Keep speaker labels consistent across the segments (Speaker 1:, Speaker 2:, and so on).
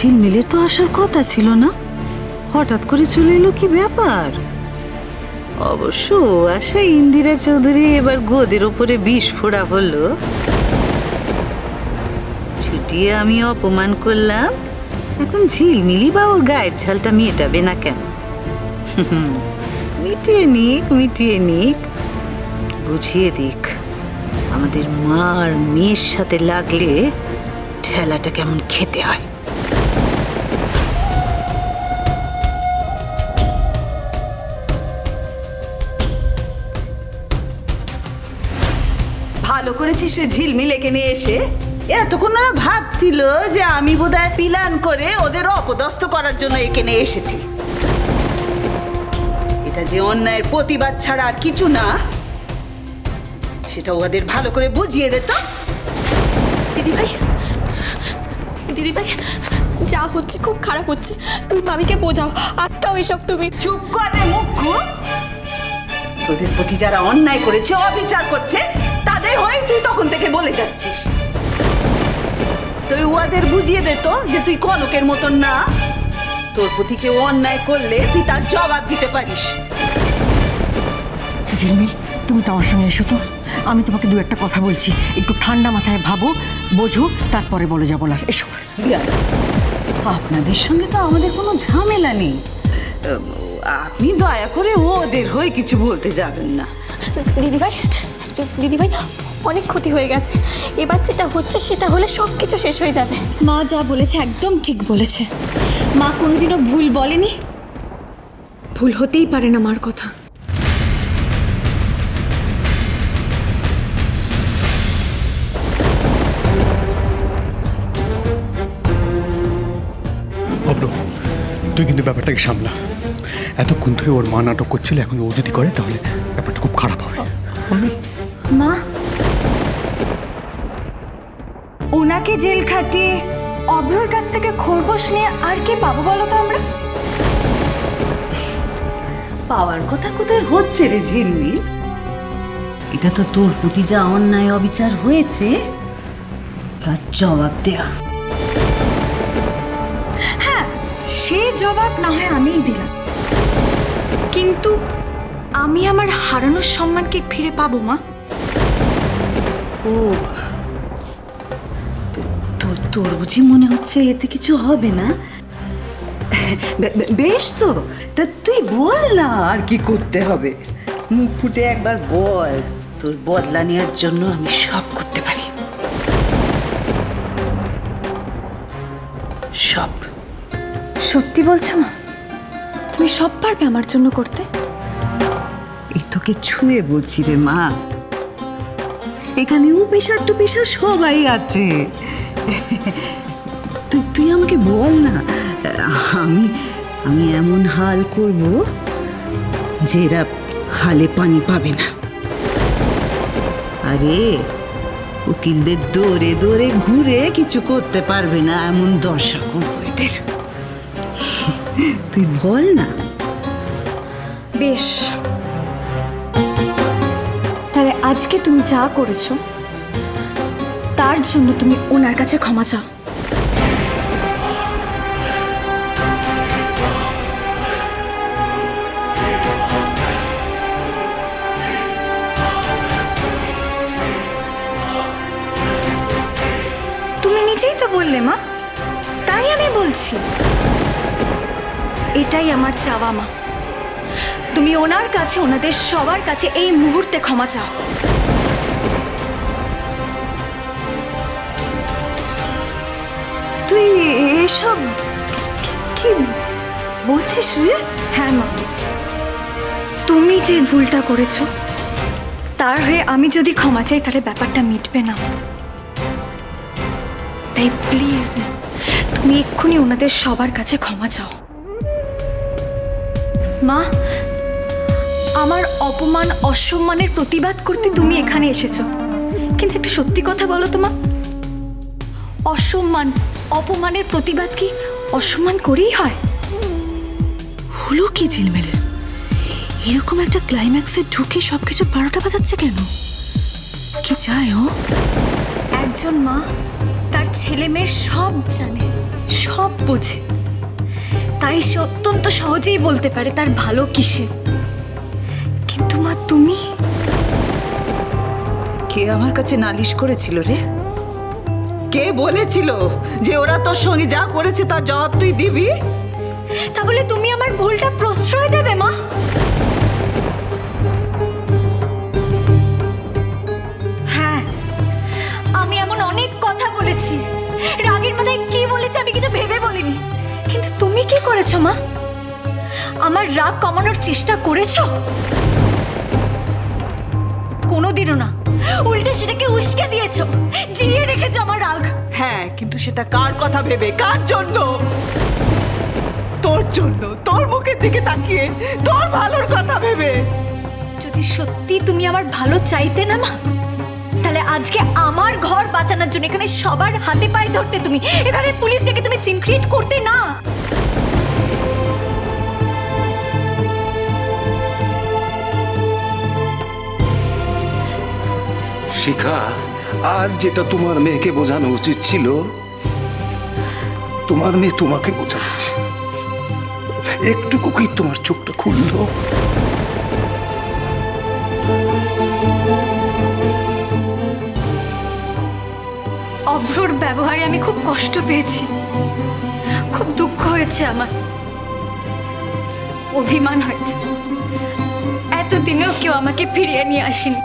Speaker 1: ঝিলমিলে তো আসার কথা ছিল না? হঠাৎ করে চলে এলো কি ব্যাপার? অবশ্য আশা ইন্দিরা চৌধুরী এবার গোদের ওপরে বিষ ফোড়া হলো। ছুটিয়ে আমি অপমান করলাম। এখন ঝিলমিলি বা ওর গায়ের ছালটা মেটাবে না কেন? মিটিয়ে নিক মিটিয়ে নিক। বুঝিয়ে দিক, আমাদের মা আর মেয়ের সাথে লাগলে ঠেলাটা কেমন খেতে হয়। ভালো করেছিস সে ঝিলমিল এখানে এসে? এতক্ষণ ওরা ভাবছিল যে আমি বোধহয় পিলান করে ওদের অপদস্থ করার জন্য এখানে এসেছি। এটা যে অন্যায়ের প্রতিবাদ ছাড়া আর কিছু না সেটা ওদের ভালো করে বুঝিয়ে দিত
Speaker 2: দিদি ভাই দিদি ভাই যা হচ্ছে খুব খারাপ হচ্ছে। তুমি মামিকে বোঝাও আটকাও এসব তুমি।
Speaker 1: চুপ করে মুখ তোদের প্রতি যারা অন্যায় করেছে অবিচার করছে তাদের হয়ে তুই তখন থেকে বলে যাচ্ছিস। তুই উহাদের বুঝিয়ে দে তো যে তুই কনকের মতন না। তোর প্রতি কেউ অন্যায় করলে তুই তার জবাব দিতে পারিস।
Speaker 3: ঝিলমিল তুমি একটু আমার সঙ্গে এসো তো। আমি তোমাকে দু একটা কথা বলছি। একটু ঠান্ডা মাথায় ভাবো বোঝো তারপরে বলে যা বলার এসো।
Speaker 1: আপনাদের সঙ্গে তো আমাদের কোনো ঝামেলা নেই। আপনি দয়া করে ওদের হয়ে কিছু বলতে যাবেন না।
Speaker 2: দিদি ভাই দিদি ভাই অনেক ক্ষতি হয়ে গেছে। এবার যেটা হচ্ছে সেটা হলে সব কিছু শেষ হয়ে যাবে।
Speaker 4: মা যা বলেছে একদম ঠিক বলেছে। মা কোনোদিনও ভুল বলেনি? ভুল হতেই পারে না মার কথা।
Speaker 5: তুই কিন্তু ব্যাপারটাকে সামলা। এতক্ষণ ধরে ওর মা নাটক করছিল এখন ও যদি করে তাহলে ব্যাপারটা খুব খারাপ হবে।
Speaker 4: মা। ওনাকে জেল খাটিয়ে অভ্রর কাছ থেকে খোরপোশ নিয়ে আর কি পাবো বলো তো আমরা?
Speaker 1: পাওয়ার কথা কোথায় হচ্ছে রে ঝিলমিল? এটা তো তোর প্রতি যা অন্যায় অবিচার হয়েছে তার জবাব দেয়া
Speaker 4: হ্যাঁ সে জবাব না হয় আমিই দিলাম। কিন্তু আমি আমার হারানোর সম্মানকে ফিরে পাবো মা?
Speaker 1: ও তোর তোর বুঝি মনে হচ্ছে এতে কিছু হবে না? বেশ তো। তা তুই বল না আর কি করতে হবে। মুখ ফুটে একবার বল তোর বদলা নেওয়ার জন্য আমি সব করতে পারি। সব।
Speaker 4: সত্যি বলছো মা? তুমি সব পারবে আমার জন্য করতে?
Speaker 1: এই তোকে ছুঁয়ে বলছি রে মা। এখানে টু টুপিসার সবাই আছে। তুই তুই আমাকে বল না, আমি আমি এমন হাল করব যে এরা হালে পানি পাবে না। আরে, উকিলদের দৌড়ে দৌড়ে ঘুরে কিছু করতে পারবে না এমন এদের তুই বল না।
Speaker 4: বেশ তাহলে আজকে তুমি যা করেছ, তার জন্য তুমি ওনার কাছে ক্ষমা চাও। তুমি নিজেই তো বললে, মা। তাই আমি বলছি। এটাই আমার চাওয়া, মা। তুমি ওনার কাছে, ওনাদের সবার কাছে এই মুহূর্তে ক্ষমা চাও।
Speaker 1: তুই এসব কি বলছিস রে?
Speaker 4: হ্যাঁ মা। তুমি যে ভুলটা করেছ, তার হয়ে আমি যদি ক্ষমা চাই, তাহলে ব্যাপারটা মিটবে না। তাই প্লিজ তুমি এক্ষুনি ওনাদের সবার কাছে ক্ষমা চাও। মা আমার অপমান অসম্মানের প্রতিবাদ করতে তুমি এখানে এসেছ। কিন্তু একটা সত্যি কথা বলো তোমার অসম্মান অপমানের প্রতিবাদ কি অসম্মান করেই হয়?
Speaker 6: হলো কি ঝিলমেলে? এরকম একটা ক্লাইম্যাক্সে ঢুকে সবকিছু বারোটা বাজাচ্ছে কেন? কি চায় ও?
Speaker 4: একজন মা তার ছেলে মেয়ের সব জানে সব বোঝে। তাই সে অত্যন্ত সহজেই বলতে পারে তার ভালো কিসে মা তুমি?
Speaker 1: কে আমার কাছে নালিশ করেছিল রে? কে বলেছিল যে ওরা তোর সঙ্গে যা করেছে তার জবাব তুই দিবি?
Speaker 4: তাহলে তুমি আমার ভুলটা প্রশ্রয় দেবে মা। হ্যাঁ আমি এমন অনেক কথা বলেছি। রাগের মাথায় কি বলেছি আমি কিছু ভেবে বলিনি। কিন্তু তুমি কি করেছ মা? আমার রাগ কমানোর চেষ্টা করেছ? কোনোদিনও না। উল্টে সেটাকে উস্কে দিয়েছ। জিয়ে রেখেছো আমার রাগ।
Speaker 1: হ্যাঁ কিন্তু সেটা কার কথা ভেবে? কার জন্য? তোর জন্য তোর মুখের দিকে তাকিয়ে তোর ভালোর কথা ভেবে।
Speaker 4: যদি সত্যি তুমি আমার ভালো চাইতে না মা তাহলে আজকে আমার ঘর বাঁচানোর জন্য এখানে সবার হাতে পায়ে ধরতে তুমি। এভাবে পুলিশ ডেকে তুমি সিন ক্রিয়েট করতে না।
Speaker 7: শিখা, আজ যেটা তোমার মেয়েকে বোঝানো উচিত ছিল, তোমার মেয়ে তোমাকে বোঝাচ্ছে। একটুকু কি তোমার চোখটা খুললো?
Speaker 4: অভ্রর ব্যবহারে আমি খুব কষ্ট পেয়েছি। খুব দুঃখ হয়েছে আমার। অভিমান হয়েছে। এতদিনেও কেউ আমাকে ফিরিয়ে নিয়ে আসেনি।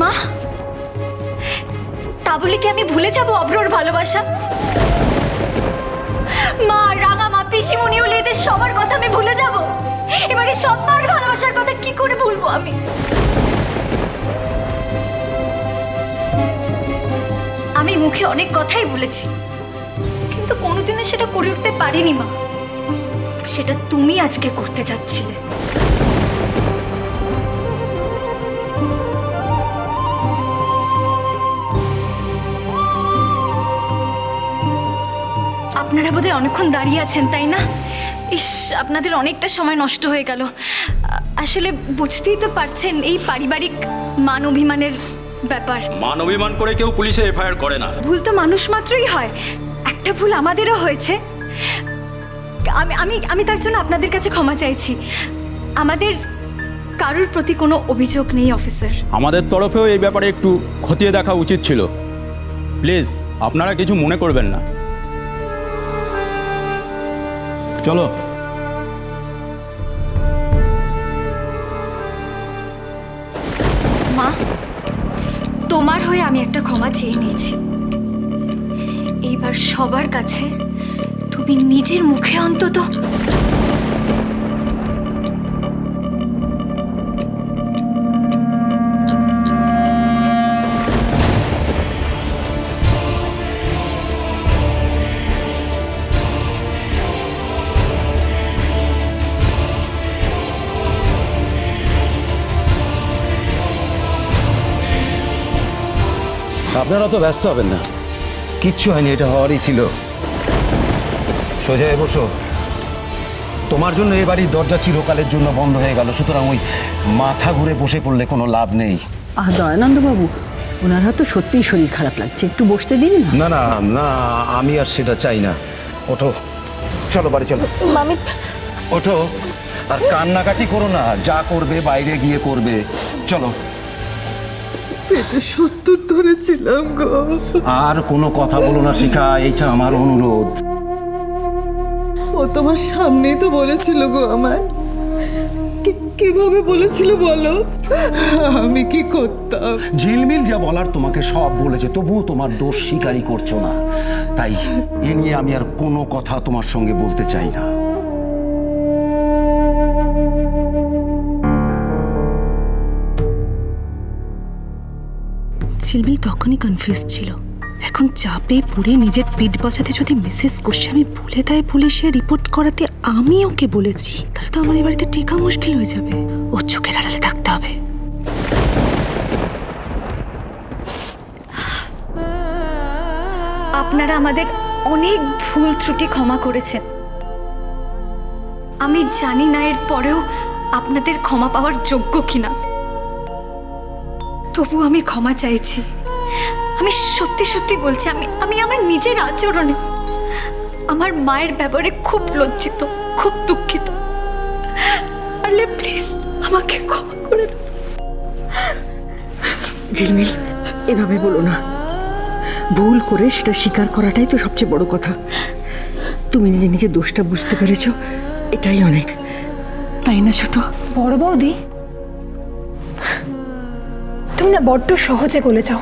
Speaker 4: মা, তা বলে কি আমি ভুলে যাব অভ্রর ভালোবাসা? মা রাঙা মা, পিসিমণি হলে এদের সবার কথা আমি ভুলে যাব। এবারে সবার ভালোবাসার কথা কি করে ভুলবো আমি? আমি মুখে অনেক কথাই বলেছি, কিন্তু কোনোদিনও সেটা করে উঠতে পারিনি মা। সেটা তুমি আজকে করতে যাচ্ছিলে। আপনারা বোধহয় অনেকক্ষণ দাঁড়িয়ে আছেন তাই না? ইস আপনাদের অনেকটা সময় নষ্ট হয়ে গেল। আসলে বুঝতেই তো পারছেন এই পারিবারিক মান অভিমানের ব্যাপার।
Speaker 8: মান অভিমান করে কেউ পুলিশে এফআইআর করে না।
Speaker 4: ভুল তো মানুষ মাত্রই হয়। একটা ভুল আমাদেরও হয়েছে। আমি আমি আমি তার জন্য আপনাদের কাছে ক্ষমা চাইছি। আমাদের কারোর প্রতি কোনো অভিযোগ নেই অফিসার।
Speaker 8: আমাদের তরফেও এই ব্যাপারে একটু খতিয়ে দেখা উচিত ছিল। প্লিজ আপনারা কিছু মনে করবেন না। চলো।
Speaker 4: মা, তোমার হয়ে আমি একটা ক্ষমা চেয়ে নিয়েছি। এইবার সবার কাছে তুমি নিজের মুখে অন্তত
Speaker 7: আপনারা তো ব্যস্ত হবেন না। কিচ্ছু হয়নি এটা হওয়ারই ছিল। সোজা বসো। তোমার জন্য এ বাড়ির দরজা চিরকালের জন্য বন্ধ হয়ে গেল সুতরাং ওই মাথা ঘুরে বসে পড়লে কোনো লাভ নেই।
Speaker 3: আহ দয়ানন্দ বাবু ওনার হয়তো সত্যিই শরীর খারাপ লাগছে। একটু বসতে দিন না?
Speaker 7: না না না আমি আর সেটা চাই না। ওঠো। চলো বাড়ি চলো।
Speaker 2: মামি।
Speaker 7: ওঠো। আর কান্নাকাটি করো না যা করবে বাইরে গিয়ে করবে। চলো।
Speaker 1: সত্তর ধরেছিলাম গো।
Speaker 7: আর কোনো কথা বলো না শিখা এইটা আমার অনুরোধ।
Speaker 1: ও তোমার সামনেই তো বলেছিল গো আমার কি- কীভাবে বলেছিল বলো? আমি কি করতাম?
Speaker 7: ঝিলমিল যা বলার তোমাকে সব বলেছে তবুও তোমার দোষ স্বীকারই করছ না। তাই এ নিয়ে আমি আর কোনো কথা তোমার সঙ্গে বলতে চাই না।
Speaker 6: ঝিলমিল তখনই কনফিউজ ছিল। এখন চাপে পড়ে নিজের পিঠ বাঁচাতে যদি মিসেস গোস্বামী বলে দেয় পুলিশে রিপোর্ট করাতে আমি ওকে বলেছি, তাহলে তো আমার এই বাড়িতে টেকা মুশকিল হয়ে যাবে। ওর চোখের আড়ালে থাকতে হবে।
Speaker 4: আপনারা আমাদের অনেক ভুল ত্রুটি ক্ষমা করেছেন। আমি জানি না এর পরেও আপনাদের ক্ষমা পাওয়ার যোগ্য কিনা। তবু আমি ক্ষমা চাইছি। আমি সত্যি সত্যি বলছি আমি আমি আমার নিজের আচরণে আমার মায়ের ব্যাপারে খুব লজ্জিত খুব দুঃখিত। পারলে প্লিজ আমাকে ক্ষমা করে দাও।
Speaker 3: ঝিলমিল এভাবে বলো না। ভুল করে সেটা স্বীকার করাটাই তো সবচেয়ে বড় কথা। তুমি নিজে নিজে দোষটা বুঝতে পেরেছ এটাই অনেক। তাই না ছোট?
Speaker 6: বড় বৌদি? তুমি না বড্ড সহজে গলে যাও।